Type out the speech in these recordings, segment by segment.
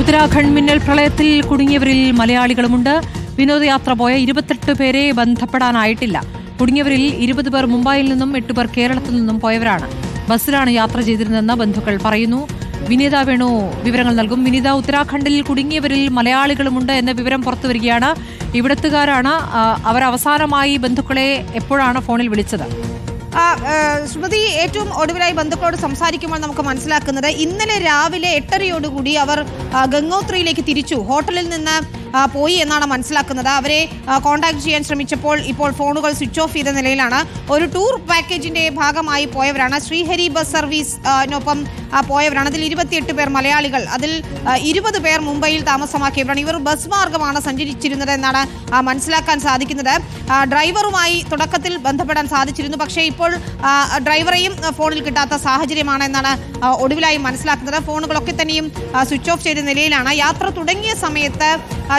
ഉത്തരാഖണ്ഡ് മിന്നൽ പ്രളയത്തിൽ കുടുങ്ങിയവരിൽ മലയാളികളുമുണ്ട്. വിനോദയാത്ര പോയ ഇരുപത്തെട്ട് പേരെ ബന്ധപ്പെടാനായിട്ടില്ല. കുടുങ്ങിയവരിൽ ഇരുപത് പേർ മുംബൈയിൽ നിന്നും എട്ട് പേർ കേരളത്തിൽ നിന്നും പോയവരാണ്. ബസ്സിലാണ് യാത്ര ചെയ്തിരുന്നതെന്ന് ബന്ധുക്കൾ പറയുന്നു. വിനീത വേണു വിവരങ്ങൾ നൽകും. വിനീത ഉത്തരാഖണ്ഡിൽ കുടുങ്ങിയവരിൽ മലയാളികളുമുണ്ട് എന്ന വിവരം പുറത്തു വരികയാണ്. ഇവിടത്തുകാരാണ്. അവരവസാനമായി ബന്ധുക്കളെ എപ്പോഴാണ് ഫോണിൽ വിളിച്ചത്? ശ്രുതി ഏറ്റവും ഒടുവിലായി ബന്ധുക്കളോട് സംസാരിക്കുമ്പോൾ നമുക്ക് മനസ്സിലാക്കുന്നത് ഇന്നലെ രാവിലെ എട്ടരയോടുകൂടി അവർ ഗംഗോത്രിയിലേക്ക് തിരിച്ചു. ഹോട്ടലിൽ നിന്ന് പോയി എന്നാണ് മനസ്സിലാക്കുന്നത്. അവരെ കോൺടാക്ട് ചെയ്യാൻ ശ്രമിച്ചപ്പോൾ ഇപ്പോൾ ഫോണുകൾ സ്വിച്ച് ഓഫ് ചെയ്ത നിലയിലാണ്. ഒരു ടൂർ പാക്കേജിന്റെ ഭാഗമായി പോയവരാണ്. ശ്രീഹരി ബസ് സർവീസിനൊപ്പം പോയവരാണ്. അതിൽ ഇരുപത്തിയെട്ട് പേർ മലയാളികൾ. അതിൽ ഇരുപത് പേർ മുംബൈയിൽ താമസമാക്കിയവരാണ്. ഇവർ ബസ് മാർഗമാണ് സഞ്ചരിച്ചിരുന്നത് എന്നാണ് മനസ്സിലാക്കാൻ സാധിക്കുന്നത്. ഡ്രൈവറുമായി തുടക്കത്തിൽ ബന്ധപ്പെടാൻ സാധിച്ചിരുന്നു. പക്ഷേ ഇപ്പോൾ ഡ്രൈവറേയും ഫോണിൽ കിട്ടാത്ത സാഹചര്യമാണ് എന്നാണ് ഒടുവിലായി മനസ്സിലാക്കുന്നത്. ഫോണുകളൊക്കെ തന്നെയും സ്വിച്ച് ഓഫ് ചെയ്ത നിലയിലാണ്. യാത്ര തുടങ്ങിയ സമയത്ത്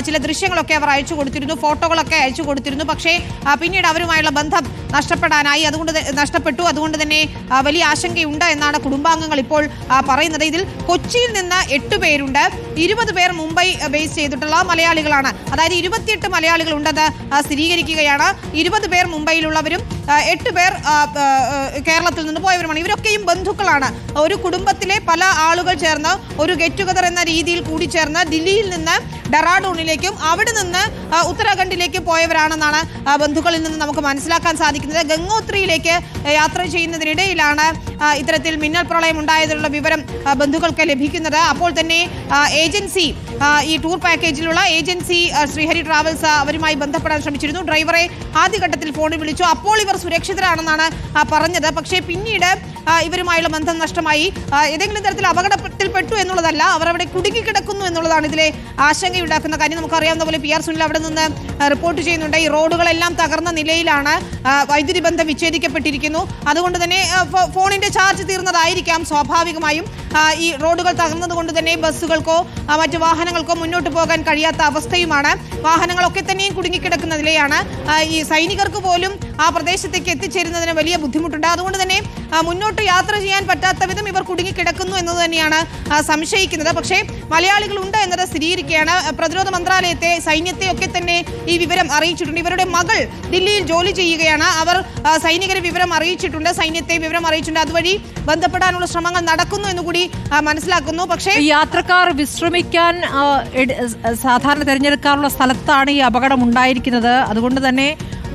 ചില ദൃശ്യങ്ങളൊക്കെ അവർ അയച്ചു കൊടുത്തിരുന്നു ഫോട്ടോകളൊക്കെ അയച്ചു കൊടുത്തിരുന്നു. പക്ഷേ പിന്നീട് അവരുമായുള്ള ബന്ധം നഷ്ടപ്പെടാനായി. അതുകൊണ്ട് നഷ്ടപ്പെട്ടു. അതുകൊണ്ട് തന്നെ വലിയ ആശങ്കയുണ്ട് എന്നാണ് കുടുംബാംഗങ്ങൾ ഇപ്പോൾ പറയുന്നത്. ഇതിൽ കൊച്ചിയിൽ നിന്ന് എട്ട് പേരുണ്ട്. ഇരുപത് പേർ മുംബൈ ബേസ് ചെയ്തിട്ടുള്ള മലയാളികളാണ്. അതായത് ഇരുപത്തിയെട്ട് മലയാളികൾ ഉണ്ടെന്ന് സ്ഥിരീകരിക്കുകയാണ്. ഇരുപത് പേർ മുംബൈയിലുള്ളവരും എട്ട് പേർ കേരളത്തിൽ നിന്ന് പോയവരുമാണ്. ഇവരൊക്കെയും ബന്ധുക്കളാണ്. ഒരു കുടുംബത്തിലെ പല ആളുകൾ ചേർന്ന് ഒരു ഗെറ്റ് ടുഗദർ എന്ന രീതിയിൽ കൂടി ചേർന്ന് ദില്ലിയിൽ നിന്ന് ഡെറാഡൂണിലേക്കും അവിടെ നിന്ന് ഉത്തരാഖണ്ഡിലേക്ക് പോയവരാണെന്നാണ് ബന്ധുക്കളിൽ നിന്ന് നമുക്ക് മനസ്സിലാക്കാൻ സാധിക്കുന്നത്. ഗംഗോത്രിയിലേക്ക് യാത്ര ചെയ്യുന്നതിനിടയിലാണ് ഇത്തരത്തിൽ മിന്നൽ പ്രളയം ഉണ്ടായതിലുള്ള വിവരം ബന്ധുക്കൾക്ക് ലഭിക്കുന്നത്. അപ്പോൾ തന്നെ ഏജൻസി ഈ ടൂർ പാക്കേജിലുള്ള ഏജൻസി ശ്രീഹരി ട്രാവൽസ് അവരുമായി ബന്ധപ്പെടാൻ ശ്രമിച്ചിരുന്നു. ഡ്രൈവറെ ആദ്യഘട്ടത്തിൽ ഫോണിൽ വിളിച്ചു. അപ്പോൾ ഇവർ സുരക്ഷിതരാണെന്നാണ് പറഞ്ഞത്. പക്ഷേ പിന്നീട് ഇവരുമായുള്ള ബന്ധം നഷ്ടമായി. ഏതെങ്കിലും തരത്തിൽ അപകടത്തിൽപ്പെട്ടു എന്നുള്ളതല്ല അവർ അവിടെ കുടുങ്ങിക്കിടക്കുന്നു എന്നുള്ളതാണ് ഇതിലെ ആശങ്കയുണ്ടാക്കുന്ന കാര്യം. നമുക്കറിയാവുന്ന പോലെ പി ആർ സുനിൽ അവിടെ നിന്ന് റിപ്പോർട്ട് ചെയ്യുന്നുണ്ട്. ഈ റോഡുകളെല്ലാം തകർന്ന നിലയിലാണ് വൈദ്യുതി ബന്ധം വിച്ഛേദിക്കപ്പെട്ടിരിക്കുന്നു. അതുകൊണ്ട് തന്നെ ഫോണിന്റെ ചാർജ് തീർന്നതായിരിക്കാം സ്വാഭാവികമായും. ഈ റോഡുകൾ തകർന്നത് കൊണ്ട് തന്നെ ബസ്സുകൾക്കോ മറ്റ് വാഹനങ്ങൾക്കോ മുന്നോട്ട് പോകാൻ കഴിയാത്ത അവസ്ഥയുമാണ്. വാഹനങ്ങളൊക്കെ തന്നെയും കുടുങ്ങിക്കിടക്കുന്ന നിലയാണ്. ഈ സൈനികർക്ക് പോലും ആ പ്രദേശത്തേക്ക് എത്തിച്ചേരുന്നതിന് വലിയ ബുദ്ധിമുട്ടുണ്ട്. അതുകൊണ്ട് തന്നെ മുന്നോട്ട് യാത്ര ചെയ്യാൻ പറ്റാത്ത വിധം ഇവർ കുടുങ്ങിക്കിടക്കുന്നു എന്നത് തന്നെയാണ് സംശയിക്കുന്നത്. പക്ഷേ മലയാളികളുണ്ട് എന്നത് സ്ഥിരീകരിക്കുകയാണ്. പ്രതിരോധ പ്രതിരോധ മന്ത്രാലയത്തെ സൈന്യത്തെ ഒക്കെ തന്നെ ഈ വിവരം അറിയിച്ചിട്ടുണ്ട്. ഇവരുടെ മകൾ ദില്ലിയിൽ ജോലി ചെയ്യുകയാണ്. അവർ സൈനികരെ വിവരം അറിയിച്ചിട്ടുണ്ട്. സൈന്യത്തെ വിവരം അറിയിച്ചിട്ടുണ്ട്. അതുവഴി ബന്ധപ്പെടാനുള്ള ശ്രമങ്ങൾ നടക്കുന്നു എന്ന് കൂടി മനസ്സിലാക്കുന്നു. പക്ഷേ യാത്രക്കാർ വിശ്രമിക്കാൻ സാധാരണ തിരഞ്ഞെടുക്കാറുള്ള സ്ഥലത്താണ് ഈ അപകടം ഉണ്ടായിരിക്കുന്നത്. അതുകൊണ്ട് തന്നെ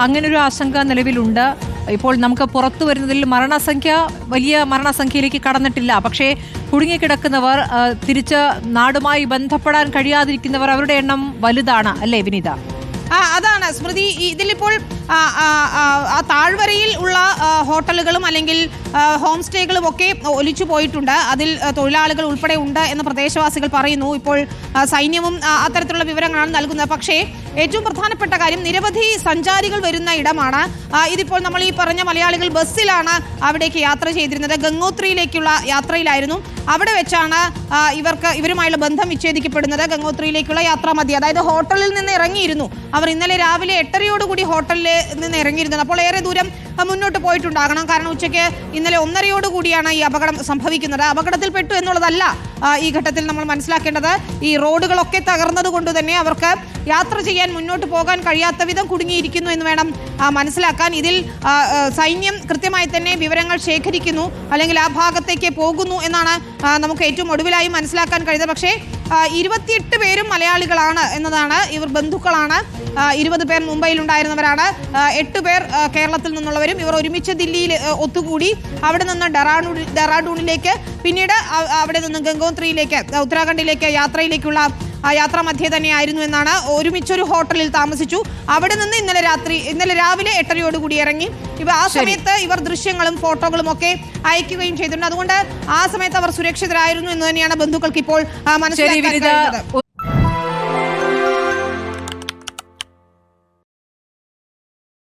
അങ്ങനൊരു ആശങ്ക നിലവിലുണ്ട്. ഇപ്പോൾ നമുക്ക് പുറത്തു വരുന്നതിൽ മരണസംഖ്യ വലിയ മരണസംഖ്യയിലേക്ക് കടന്നിട്ടില്ല. പക്ഷേ കുടുങ്ങിക്കിടക്കുന്നവർ തിരിച്ച് നാടുമായി ബന്ധപ്പെടാൻ കഴിയാതിരിക്കുന്നവർ അവരുടെ എണ്ണം വലുതാണ്. അല്ലേ വിനീത? ആ അതാണ് സ്മൃതി. ഇതിലിപ്പോൾ ആ, താഴ്വരയിൽ ഉള്ള ഹോട്ടലുകളും അല്ലെങ്കിൽ ഹോം സ്റ്റേകളും ഒക്കെ ഒലിച്ചു പോയിട്ടുണ്ട്. അതിൽ തൊഴിലാളികൾ ഉൾപ്പെടെ ഉണ്ട് എന്ന് പ്രദേശവാസികൾ പറയുന്നു. ഇപ്പോൾ സൈന്യവും അത്തരത്തിലുള്ള വിവരങ്ങളാണ് നൽകുന്നത്. പക്ഷേ ഏറ്റവും പ്രധാനപ്പെട്ട കാര്യം നിരവധി സഞ്ചാരികൾ വരുന്ന ഇടമാണ്. ഇതിപ്പോൾ നമ്മൾ ഈ പറഞ്ഞ മലയാളികൾ ബസ്സിലാണ് അവിടേക്ക് യാത്ര ചെയ്തിരുന്നത്. ഗംഗോത്രിയിലേക്കുള്ള യാത്രയിലായിരുന്നു. അവിടെ വെച്ചാണ് ഇവർക്ക് ഇവരുമായുള്ള ബന്ധം വിച്ഛേദിക്കപ്പെടുന്നത്. ഗംഗോത്രിയിലേക്കുള്ള യാത്രാ മതി. അതായത് ഹോട്ടലിൽ നിന്ന് ഇറങ്ങിയിരുന്നു. അവർ ഇന്നലെ രാവിലെ എട്ടരയോടുകൂടി ഹോട്ടലിൽ നിന്ന് ഇറങ്ങിയിരുന്നത്. അപ്പോൾ ഏറെ ദൂരം മുന്നോട്ട് പോയിട്ടുണ്ടാകണം. കാരണം ഉച്ചയ്ക്ക് ഇന്നലെ ഒന്നരയോടുകൂടിയാണ് ഈ അപകടം സംഭവിക്കുന്നത്. അപകടത്തിൽപ്പെട്ടു എന്നുള്ളതല്ല ഈ ഘട്ടത്തിൽ നമ്മൾ മനസ്സിലാക്കേണ്ടത്. ഈ റോഡുകളൊക്കെ തകർന്നത് കൊണ്ട് തന്നെ അവർക്ക് യാത്ര ചെയ്യാൻ മുന്നോട്ട് പോകാൻ കഴിയാത്ത വിധം കുടുങ്ങിയിരിക്കുന്നു എന്ന് വേണം മനസ്സിലാക്കാൻ. ഇതിൽ സൈന്യം കൃത്യമായി തന്നെ വിവരങ്ങൾ ശേഖരിക്കുന്നു അല്ലെങ്കിൽ ആ ഭാഗത്തേക്ക് പോകുന്നു എന്നാണ് നമുക്ക് ഏറ്റവും ഒടുവിലായി മനസ്സിലാക്കാൻ കഴിയുന്നത്. പക്ഷേ ഇരുപത്തിയെട്ട് പേരും മലയാളികളാണ് എന്നതാണ് ഇവർ ബന്ധുക്കളാണ്. ഇരുപത് പേർ മുംബൈയിൽ ഉണ്ടായിരുന്നവരാണ് എട്ട് പേർ കേരളത്തിൽ നിന്നുള്ളവരും. ഇവർ ഒരുമിച്ച് ദില്ലിയിൽ ഒത്തുകൂടി അവിടെ നിന്ന് ഡെറാഡൂ ഡെറാഡൂണിലേക്ക് പിന്നീട് അവിടെ നിന്ന് ഗംഗോത്രിയിലേക്ക് ഉത്തരാഖണ്ഡിലേക്ക് യാത്രയിലേക്കുള്ള യാത്രാ മധ്യേ തന്നെയായിരുന്നു എന്നാണ് ഒരുമിച്ചൊരു ഹോട്ടലിൽ താമസിച്ചു. അവിടെ നിന്ന് ഇന്നലെ രാത്രി ഇന്നലെ രാവിലെ എട്ടരയോടുകൂടി ഇറങ്ങി. ഇവ ആ സമയത്ത് ഇവർ ദൃശ്യങ്ങളും ഫോട്ടോകളും ഒക്കെ അയക്കുകയും ചെയ്തിട്ടുണ്ട്. അതുകൊണ്ട് ആ സമയത്ത് അവർ സുരക്ഷിതരായിരുന്നു എന്ന് തന്നെയാണ് ബന്ധുക്കൾക്ക് ഇപ്പോൾ ആ,